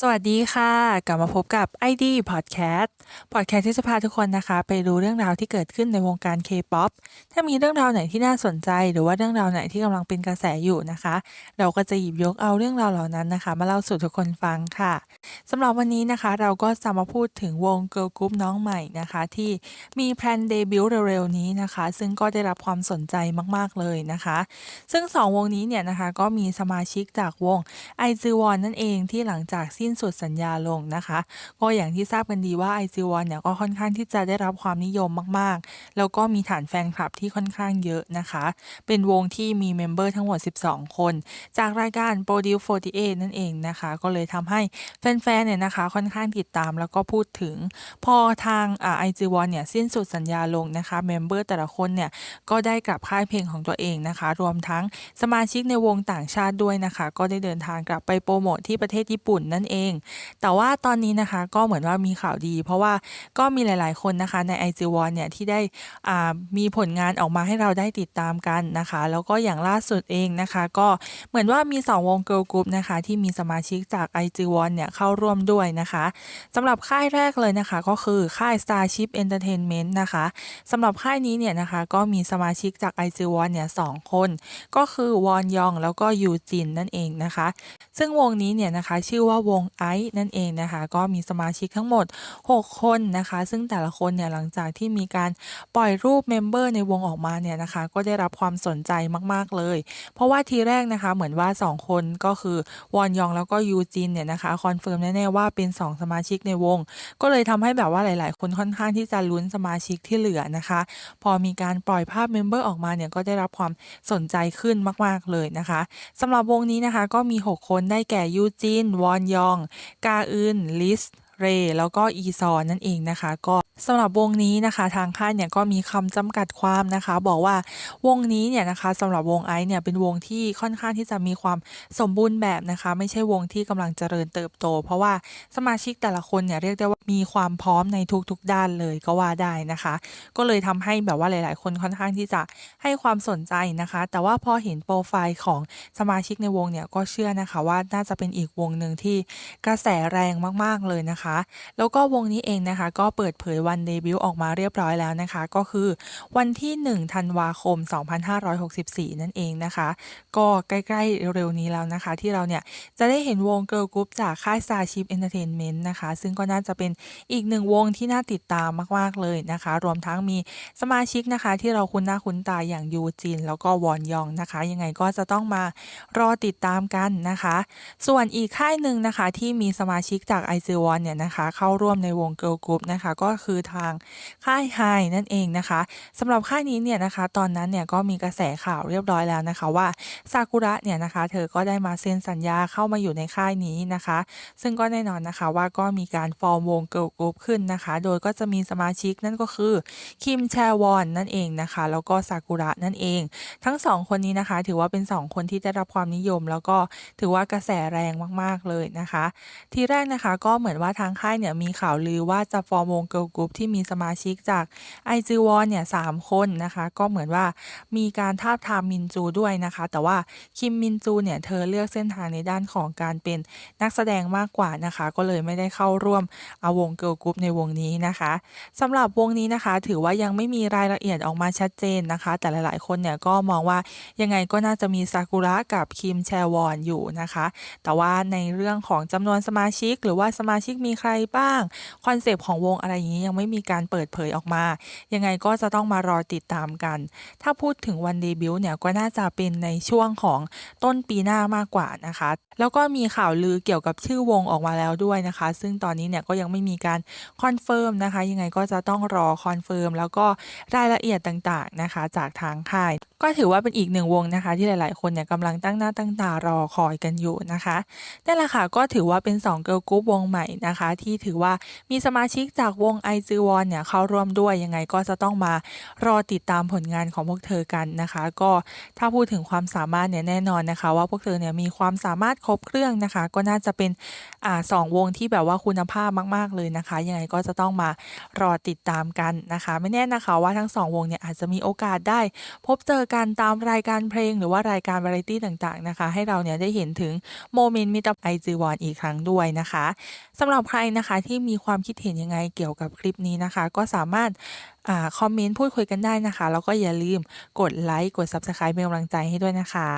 สวัสดีค่ะ กลับมาพบกับ ID Podcast Podcast ที่จะพาทุกคนนะคะ ไปรู้เรื่องราวที่เกิดขึ้นในวงการ K-POP ถ้ามีเรื่องราวไหนที่น่าสนใจ หรือว่าเรื่องราวไหนที่กำลังเป็นกระแสอยู่นะคะ เราก็จะหยิบยกเอาเรื่องราวเหล่านั้นนะคะ มาเล่าสู่ทุกคนฟังค่ะสำหรับวันนี้นะคะ เราก็จะมาพูดถึงวง Girl Group น้องใหม่นะคะ ที่มีแพลนเดบิวต์เร็วๆนี้นะคะ ซึ่งก็ได้รับความสนใจมากๆเลยนะคะ ซึ่งสองวงนี้เนี่ยนะคะก็มีสมาชิกจากวง i z o n นั่นเองที่หลังจากที่สิ้นสุดสัญญาลงนะคะ ก็อย่างที่ทราบกันดีว่า i z o n เนี่ยก็ค่อนข้างที่จะได้รับความนิยมมากๆ แล้วก็มีฐานแฟนคลับที่ค่อนข้างเยอะนะคะ เป็นวงที่มีเมมเบอร์ทั้งหมด 12 คน จากรายการ Produce 48 นั่นเองนะคะ ก็เลยทำให้แฟนๆเนี่ยนะคะค่อนข้างติดตามแล้วก็พูดถึง พอทางไอ่า i z o n เนี่ยสิ้นสุดสัญญาลงนะคะเมมเบอร์แต่ละคนเนี่ยก็ได้กลับค่ายเพลงของตัวเองนะคะ รวมทั้งสมาชิกในวงต่างชาติด้วยนะคะ ก็ได้เดินทางกลับไปโปรโมทที่ประเทศญี่ปุ่นนั่นเองแต่ว่าตอนนี้นะคะก็เหมือนว่ามีข่าวดี เพราะว่าก็มีหลาย ๆ คนนะคะใน i อ o n เนี่ยที่ได้อ่ามีผลงานออกมาให้เราได้ติดตามกันนะคะ แล้วก็อย่างล่าสุดเองนะคะ ก็เหมือนว่ามี 2 วงเกิร์ลกรุ๊ปนะคะที่มีสมาชิกจาก i อ o n เนี่ยเข้าร่วมด้วยนะคะสำหรับค่ายแรกเลยนะคะ ก็คือค่าย Starship Entertainment นะคะสำหรับค่ายนี้เนี่ยนะคะก็มีสมาชิกจาก i อ o n เนี่ยสองคน ก็คือวอนยองแล้วก็ยูจินนั่นเองนะคะ ซึ่งวงนี้เนี่ยนะคะชื่อว่าวงไอซ์นั่นเองนะคะ ก็มีสมาชิกทั้งหมด 6 คนนะคะ ซึ่งแต่ละคนเนี่ยหลังจากที่มีการปล่อยรูปเมมเบอร์ในวงออกมาเนี่ยนะคะ ก็ได้รับความสนใจมากๆเลย เพราะว่าทีแรกนะคะเหมือนว่า 2 คนก็คือวอนยองแล้วก็ยูจินเนี่ยนะคะคอนเฟิร์มแน่ๆว่าเป็น 2 สมาชิกในวง ก็เลยทำให้แบบว่าหลาย ๆ คนค่อนข้างที่จะลุ้นสมาชิกที่เหลือนะคะ พอมีการปล่อยภาพเมมเบอร์ออกมาเนี่ยก็ได้รับความสนใจขึ้นมาก ๆ เลยนะคะสำหรับวงนี้นะคะก็มี 6 คนได้แก่ยูจินวอนยองกาอึนลิสเรแล้วก็อีซอนนั่นเองนะคะ ก็สำหรับวงนี้นะคะทางค่ายเนี่ยก็มีคำจำกัดความนะคะ บอกว่าวงนี้เนี่ยนะคะสำหรับวงไอซ์เนี่ยเป็นวงที่ค่อนข้างที่จะมีความสมบูรณ์แบบนะคะ ไม่ใช่วงที่กำลังเจริญเติบโต เพราะว่าสมาชิกแต่ละคนเนี่ยเรียกได้ว่า มีความพร้อมในทุกๆด้านเลยก็ว่าได้นะคะ ก็เลยทำให้แบบว่าหลาย ๆ คนค่อนข้างที่จะให้ความสนใจนะคะ แต่ว่าพอเห็นโปรไฟล์ของสมาชิกในวงเนี่ยก็เชื่อนะคะว่าน่าจะเป็นอีกวงหนึ่งที่กระแสแรงมากๆเลยนะคะ แล้วก็วงนี้เองนะคะ ก็เปิดเผยวันเดบิวต์ออกมาเรียบร้อยแล้วนะคะ ก็คือวันที่1ธันวาคม 2564 นั่นเองนะคะ ก็ใกล้ๆเร็วๆนี้แล้วนะคะ ที่เราเนี่ยจะได้เห็นวงเกิร์ลกรุ๊ปจากค่าย Starship Entertainment นะคะ ซึ่งก็น่าจะเป็นอีกหนึ่งวงที่น่าติดตามมาก ๆ เลยนะคะ รวมทั้งมีสมาชิกนะคะ ที่เราคุ้นหน้าคุ้นตาอย่างยูจิน แล้วก็วอนยองนะคะ ยังไงก็จะต้องมารอติดตามกันนะคะ ส่วนอีกค่ายหนึ่งนะคะที่มีสมาชิกจาก i อ o n เนี่ยนะคะเข้าร่วมในวงเกิร์ลกรุ๊ปนะคะก็คือทางค่ายไฮนั่นเองนะคะสำหรับค่ายนี้เนี่ยนะคะตอนนั้นเนี่ยก็มีกระแสข่าวเรียบร้อยแล้วนะคะว่าซากุระเนี่ยนะคะเธอก็ได้มาเซ็นสัญญาเข้ามาอยู่ในค่ายนี้นะคะ ซึ่งก็แน่นอนนะคะว่าก็มีการฟอร์มวงเกิร์ลกรุ๊ปขึ้นนะคะ โดยก็จะมีสมาชิกนั่นก็คือคิมแชวอนนั่นเองนะคะ แล้วก็ซากุระนั่นเอง ทั้งสองคนนี้นะคะ ถือว่าเป็นสองคนที่ได้รับความนิยม แล้วก็ถือว่ากระแสแรงมากๆเลยนะคะ ทีแรกนะคะก็เหมือนว่าทางค่ายเนี่ยมีข่าวลือว่าจะฟอร์มวงเกิร์ลกรุ๊ปที่มีสมาชิกจากไอจิวอนเนี่ยสามคนนะคะ ก็เหมือนว่ามีการทาบทามมินจูด้วยนะคะ แต่ว่าคิมมินจูเนี่ยเธอเลือกเส้นทางในด้านของการเป็นนักแสดงมากกว่านะคะ ก็เลยไม่ได้เข้าร่วมเอาวงเกิร์ลกรุ๊ปในวงนี้นะคะสำหรับวงนี้นะคะ ถือว่ายังไม่มีรายละเอียดออกมาชัดเจนนะคะ แต่หลาย ๆ คนเนี่ยก็มองว่ายังไงก็น่าจะมีซากุระกับคิมแชวอนอยู่นะคะ แต่ว่าในเรื่องของจำนวนสมาชิก หรือว่าสมาชิกมีใครบ้างคอนเซปต์ของวงอะไรอย่างนี้ยังไม่มีการเปิดเผยออกมา ยังไงก็จะต้องมารอติดตามกัน ถ้าพูดถึงวันเดบิวต์เนี่ยก็น่าจะเป็นในช่วงของต้นปีหน้ามากกว่านะคะ แล้วก็มีข่าวลือเกี่ยวกับชื่อวงออกมาแล้วด้วยนะคะ ซึ่งตอนนี้เนี่ยก็ยังไม่มีการคอนเฟิร์มนะคะ ยังไงก็จะต้องรอคอนเฟิร์มแล้วก็รายละเอียดต่างๆนะคะ จากทางค่าย ก็ถือว่าเป็นอีกหนึ่งวงนะคะ ที่หลายๆ คนเนี่ยกำลังตั้งหน้าตั้งตารอคอยกันอยู่นะคะนั่นแหละค่ะก็ถือว่าเป็น2เกิร์ลกรุ๊ปวงใหม่นะคะ ที่ถือว่ามีสมาชิกจากวงไอซ o n เนี่ยเข้าร่วมด้วยยังไงก็จะต้องมารอติดตามผลงานของพวกเธอกันนะคะ ก็ถ้าพูดถึงความสามารถเนี่ยแน่นอนนะคะ ว่าพวกเธอเนี่ยมีความสามารถครบเครื่องนะคะ ก็น่าจะเป็นอ่าสองวงที่แบบว่าคุณภาพมากๆเลยนะคะ ยังไงก็จะต้องมารอติดตามกันนะคะ ไม่แน่นะคะว่าทั้ง2วงเนี่ยอาจจะมีโอกาสได้ พบเจอกันตามรายการเพลงหรือว่ารายการวาไรตีต่างๆนะคะ ให้เราเนี่ยได้เห็นถึงโมเมนต์มิตรไอจีวอนอีกครั้งด้วยนะคะสำหรับใครนะคะที่มีความคิดเห็นยังไงเกี่ยวกับคลิปนี้นะคะ ก็สามารถอคอมเมนต์พูดคุยกันได้นะคะ แล้วก็อย่าลืมกดไลค์กด Subscribe เป็นกำลังใจให้ด้วยนะคะ